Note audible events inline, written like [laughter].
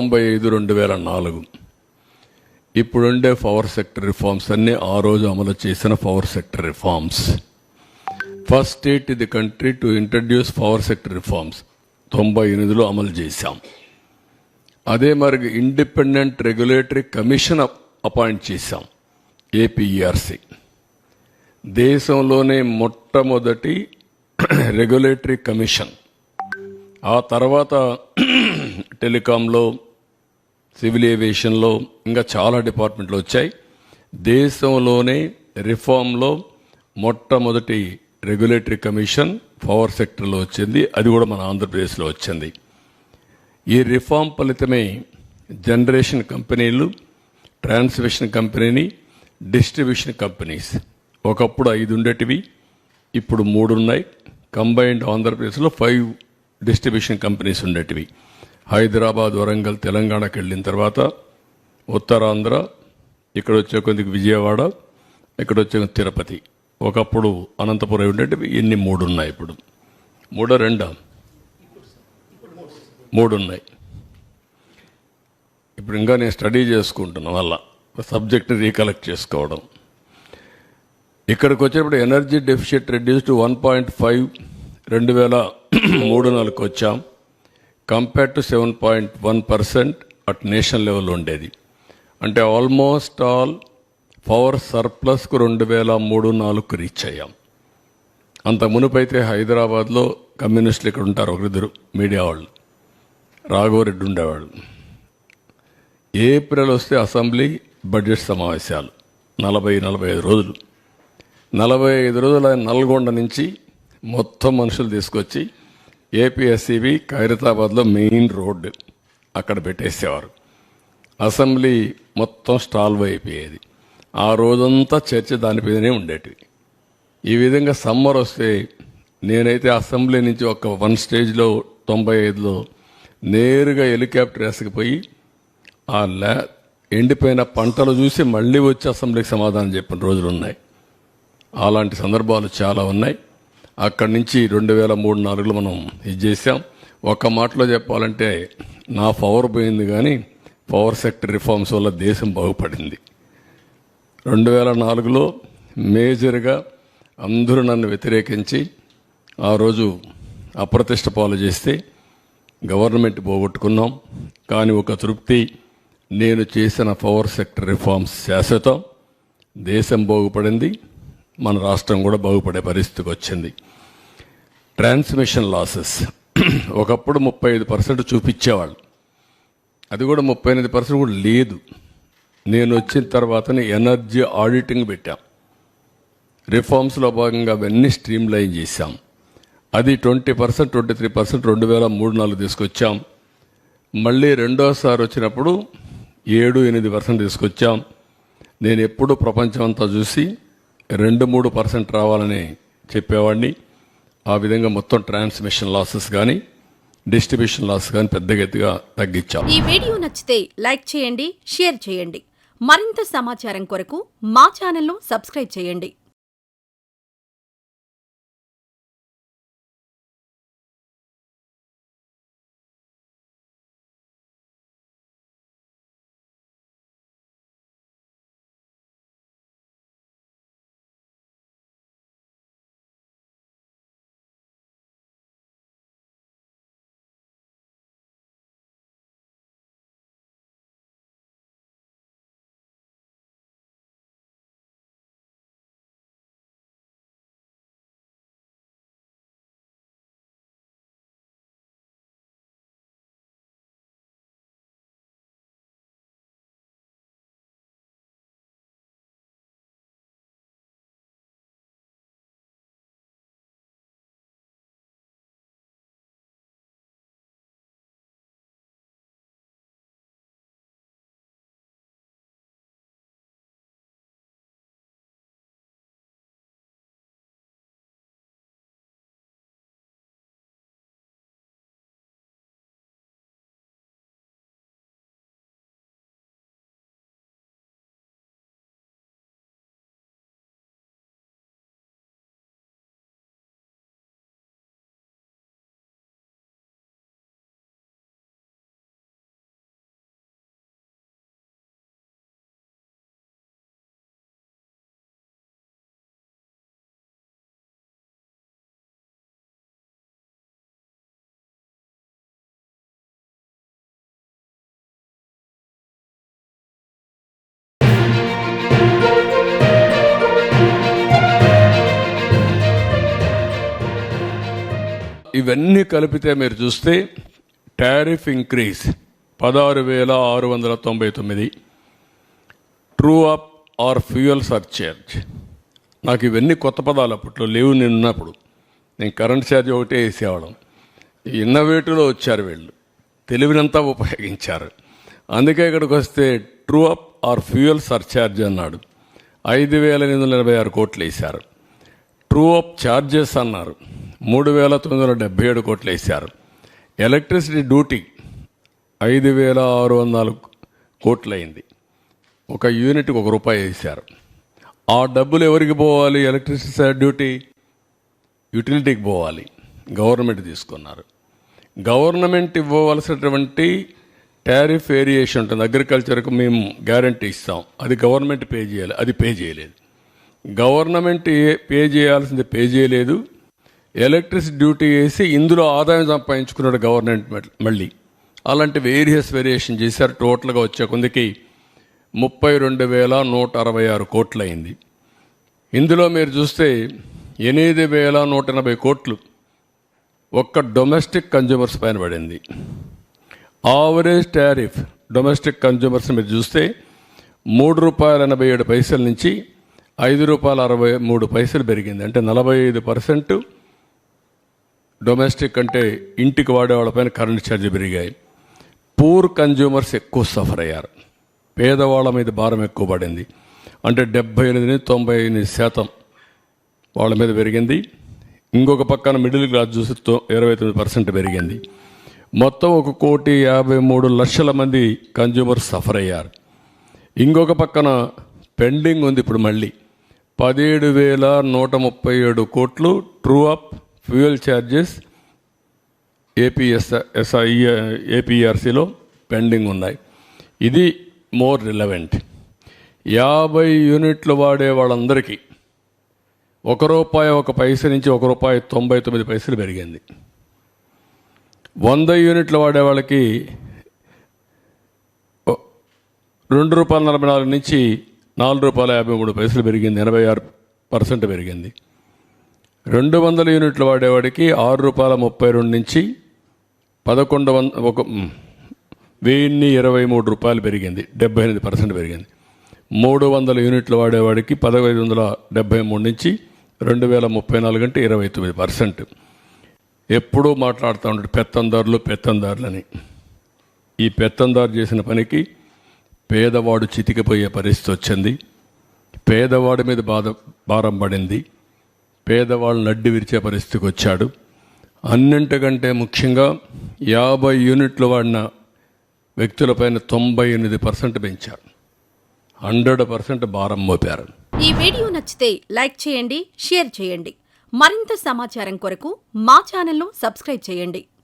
తొంభై ఐదు రెండు వేల నాలుగు. ఇప్పుడుండే పవర్ సెక్టర్ రిఫార్మ్స్ అన్నీ ఆ రోజు అమలు చేసిన power sector reforms first state ఇది country to introduce power sector reforms తొంభై ఎనిమిదిలో అమలు చేశాం. అదే మరి ఇండిపెండెంట్ రెగ్యులేటరీ కమిషన్ అపాయింట్ చేశాం. ఏపీఈఆర్సి దేశంలోనే మొట్టమొదటి [clears throat] రెగ్యులేటరీ కమిషన్ ఆ తర్వాత [clears throat] టెలికాంలో సివిల్ ఏవియేషన్లో ఇంకా చాలా డిపార్ట్మెంట్లు వచ్చాయి. దేశంలోనే రిఫార్మ్లో మొట్టమొదటి రెగ్యులేటరీ కమిషన్ పవర్ సెక్టర్లో వచ్చింది. అది కూడా మన ఆంధ్రప్రదేశ్లో వచ్చింది. ఈ రిఫార్మ్ ఫలితమే జనరేషన్ కంపెనీలు ట్రాన్స్మిషన్ కంపెనీని డిస్ట్రిబ్యూషన్ కంపెనీస్. ఒకప్పుడు ఐదు ఉండేటివి ఇప్పుడు మూడు ఉన్నాయి. కంబైన్డ్ ఆంధ్రప్రదేశ్లో ఫైవ్ డిస్ట్రిబ్యూషన్ కంపెనీస్ ఉండేటివి. హైదరాబాద్ వరంగల్ తెలంగాణకి వెళ్ళిన తర్వాత ఉత్తరాంధ్ర ఇక్కడ వచ్చే కొద్దిగా విజయవాడ ఇక్కడ వచ్చే తిరుపతి. ఒకప్పుడు అనంతపురం ఏంటంటే ఇన్ని మూడు ఉన్నాయి ఇప్పుడు. మూడో రెండా? మూడు ఉన్నాయి ఇప్పుడు ఇంకా నేను స్టడీ చేసుకుంటున్నా వల్ల సబ్జెక్ట్ని రీకలెక్ట్ చేసుకోవడం. ఇక్కడికి వచ్చినప్పుడు energy deficit reduce to one point five రెండు వేల మూడు నాలుగుకి వచ్చాం. Compare to seven point one percent at national level ఉండేది. అంటే ఆల్మోస్ట్ ఆల్ పవర్ సర్ప్లస్కు రెండు వేల మూడు నాలుగుకు రీచ్ అయ్యాం. అంత మునుపైతే హైదరాబాద్లో కమ్యూనిస్టులు ఇక్కడ ఉంటారు ఒకరిద్దరు మీడియా వాళ్ళు. రాఘవరెడ్డి ఉండేవాడు. ఏప్రిల్ వస్తే అసెంబ్లీ బడ్జెట్ సమావేశాలు. నలభై నలభై ఐదు రోజులు. నలభై ఐదు రోజుల నల్గొండ నుంచి మొత్తం మనుషులు తీసుకొచ్చి ఏపీఎస్సీబీ ఖైరతాబాద్లో మెయిన్ రోడ్డు అక్కడ పెట్టేసేవారు. అసెంబ్లీ మొత్తం స్టాల్వ్ అయిపోయేది. ఆ రోజంతా చర్చ దానిపైనే ఉండేటివి. ఈ విధంగా సమ్మర్ వస్తే నేనైతే అసెంబ్లీ నుంచి ఒక వన్ స్టేజ్లో తొంభై ఐదులో నేరుగా హెలికాప్టర్ వేసుకుపోయి ఆ ల్యా ఎండిపోయిన పంటలు చూసి మళ్ళీ వచ్చి అసెంబ్లీకి సమాధానం చెప్పిన రోజులు ఉన్నాయి అలాంటి సందర్భాలు చాలా ఉన్నాయి. అక్కడి నుంచి రెండు వేల మూడు నాలుగులో మనం ఇది చేసాం ఒక మాటలో చెప్పాలంటే నా పవర్ పోయింది కానీ పవర్ సెక్టర్ రిఫార్మ్స్ వల్ల దేశం బాగుపడింది. రెండు వేల నాలుగులో మేజర్గా అందరూ నన్ను వ్యతిరేకించి ఆ రోజు అప్రతిష్ట పాలు చేస్తే గవర్నమెంట్ పోగొట్టుకున్నాం. కానీ ఒక తృప్తి నేను చేసిన పవర్ సెక్టర్ రిఫార్మ్స్ శాశ్వతం. దేశం బాగుపడింది. మన రాష్ట్రం కూడా బాగుపడే పరిస్థితికి వచ్చింది. ట్రాన్స్మిషన్ లాసెస్ ఒకప్పుడు ముప్పై ఐదు పర్సెంట్ చూపించేవాళ్ళు. అది కూడా ముప్పై ఎనిమిది పర్సెంట్ కూడా లేదు. నేను వచ్చిన తర్వాతనే ఎనర్జీ ఆడిటింగ్ పెట్టాం. రిఫార్మ్స్లో భాగంగా అవన్నీ స్ట్రీమ్ లైన్ చేశాం. అది twenty percent twenty three percent రెండు వేల మూడు నాలుగు తీసుకొచ్చాం. మళ్ళీ రెండోసారి వచ్చినప్పుడు ఏడు ఎనిమిది పర్సెంట్ తీసుకొచ్చాం. నేను ఎప్పుడు ప్రపంచం అంతా చూసి రెండు మూడు పర్సెంట్ రావాలని చెప్పేవాడిని. ఆ విధంగా మొత్తం ట్రాన్స్మిషన్ లాసెస్ కానీ డిస్ట్రిబ్యూషన్ లాస్ కానీ పెద్ద ఎత్తుగా తగ్గించాం. ఈ వీడియో నచ్చితే లైక్ చేయండి షేర్ చేయండి. మరింత సమాచారం కొరకు మా ఛానల్ను సబ్స్క్రైబ్ చేయండి. ఇవన్నీ కలిపితే మీరు చూస్తే టారిఫ్ ఇంక్రీజ్ పదహారు వేల ఆరు వందల తొంభై తొమ్మిది. True up or fuel surcharge నాకు ఇవన్నీ కొత్త పదాలు అప్పట్లో లేవు నేను ఉన్నప్పుడు నేను కరెంట్ ఛార్జ్ ఒకటే వేసేవాళ్ళం. ఇన్నోవేటివ్లో వచ్చారు వీళ్ళు. తెలివినంతా ఉపయోగించారు. అందుకే ఇక్కడికి వస్తే true up or fuel surcharge అన్నాడు. ఐదు వేల ఎనిమిది వందల ఎనభై ఆరు కోట్లు వేశారు. ట్రూ అప్ ఛార్జెస్ అన్నారు. మూడు వేల తొమ్మిది వందల డెబ్బై ఏడు కోట్లు వేశారు. ఎలక్ట్రిసిటీ డ్యూటీ ఐదు వేల ఆరు వందల నాలుగు కోట్లు అయింది ఒక యూనిట్కి ఒక రూపాయి వేశారు. ఆ డబ్బులు ఎవరికి పోవాలి? ఎలక్ట్రిసిటీ డ్యూటీ యూటిలిటీకి పోవాలి. గవర్నమెంట్ తీసుకున్నారు. గవర్నమెంట్ ఇవ్వవలసినటువంటి టారిఫ్ వేరియేషన్ ఉంటుంది. అగ్రికల్చర్కు మేము గ్యారంటీ ఇస్తాం. అది గవర్నమెంట్ పే చేయాలి. అది పే చేయలేదు. గవర్నమెంట్ పే చేయాల్సింది పే చేయలేదు. ఎలక్ట్రిసిటీ డ్యూటీ వేసి ఇందులో ఆదాయం సంపాదించుకున్నాడు గవర్నమెంట్ మళ్ళీ- అలాంటి వేరియస్ వేరియేషన్ చేశారు. టోటల్గా వచ్చే కొందికి ముప్పై రెండు వేల నూట అరవై ఆరు కోట్లు అయింది ఇందులో మీరు చూస్తే ఎనిమిది వేల నూట ఎనభై కోట్లు ఒక్క డొమెస్టిక్ కన్జ్యూమర్స్ పైన పడింది. ఆవరేజ్ టారిఫ్ డొమెస్టిక్ కన్జ్యూమర్స్ మీరు చూస్తే మూడు రూపాయల ఎనభై ఏడు పైసల నుంచి ఐదు రూపాయల అరవై మూడు పైసలు పెరిగింది. అంటే నలభై ఐదు పర్సెంట్ డొమెస్టిక్ అంటే ఇంటికి వాడే వాళ్ళపైన కరెంట్ ఛార్జ్ పెరిగాయి. పూర్ కన్జ్యూమర్స్ ఎక్కువ సఫర్ అయ్యారు. పేదవాళ్ళ మీద భారం ఎక్కువ పడింది. అంటే డెబ్బై ఎనిమిది తొంభై ఎనిమిది శాతం వాళ్ళ మీద పెరిగింది. ఇంకొక పక్కన మిడిల్ క్లాస్ చూసి ఇరవై తొమ్మిది పర్సెంట్ పెరిగింది. మొత్తం ఒక కోటి యాభై మూడు లక్షల మంది కన్జ్యూమర్స్ సఫర్ అయ్యారు. ఇంకొక పక్కన పెండింగ్ ఉంది ఇప్పుడు మళ్ళీ. పదిహేడు వేల నూట ముప్పై ఏడు కోట్లు true up fuel charges APS SI ఏపీఆర్సీలో pending ఉన్నాయి. ఇది మోర్ రిలవెంట్. యాభై యూనిట్లు వాడే వాళ్ళందరికీ ఒక రూపాయి ఒక పైస నుంచి ఒక రూపాయి తొంభై తొమ్మిది పైసలు పెరిగింది. వంద యూనిట్లు వాడే వాళ్ళకి రెండు రూపాయల నలభై నాలుగు నుంచి నాలుగు రూపాయల యాభై మూడు పైసలు పెరిగింది. ఎనభై ఆరు పర్సెంట్ పెరిగింది. రెండు వందల యూనిట్లు వాడేవాడికి ఆరు రూపాయల ముప్పై రెండు నుంచి పదకొండు వంద ఒక వెయ్యిన్ని ఇరవై మూడు రూపాయలు పెరిగింది. డెబ్బై ఎనిమిది పర్సెంట్ పెరిగింది. మూడు వందల యూనిట్లు వాడేవాడికి పదహైదు వందల డెబ్బై మూడు నుంచి రెండు వేల ముప్పై నాలుగు అంటే ఇరవై తొమ్మిది పర్సెంట్. ఎప్పుడూ మాట్లాడుతూ ఉంటాడు పెత్తందారులు పెత్తందారులని. ఈ పెత్తందారు చేసిన పనికి పేదవాడు చితికిపోయే పరిస్థితి వచ్చింది. పేదవాడి మీద బాధ భారం పడింది. పేదవాళ్ళు నడ్డి విరిచే పరిస్థితికి వచ్చాడు. అన్నింటికంటే ముఖ్యంగా యాభై యూనిట్లు వాడిన వ్యక్తులపైన తొంభై ఎనిమిది పర్సెంట్ పెంచారు. హండ్రెడ్ పర్సెంట్ భారం మోపారు. ఈ వీడియో నచ్చితే లైక్ చేయండి షేర్ చేయండి. మరింత సమాచారం కొరకు మా ఛానల్ను సబ్స్క్రైబ్ చేయండి.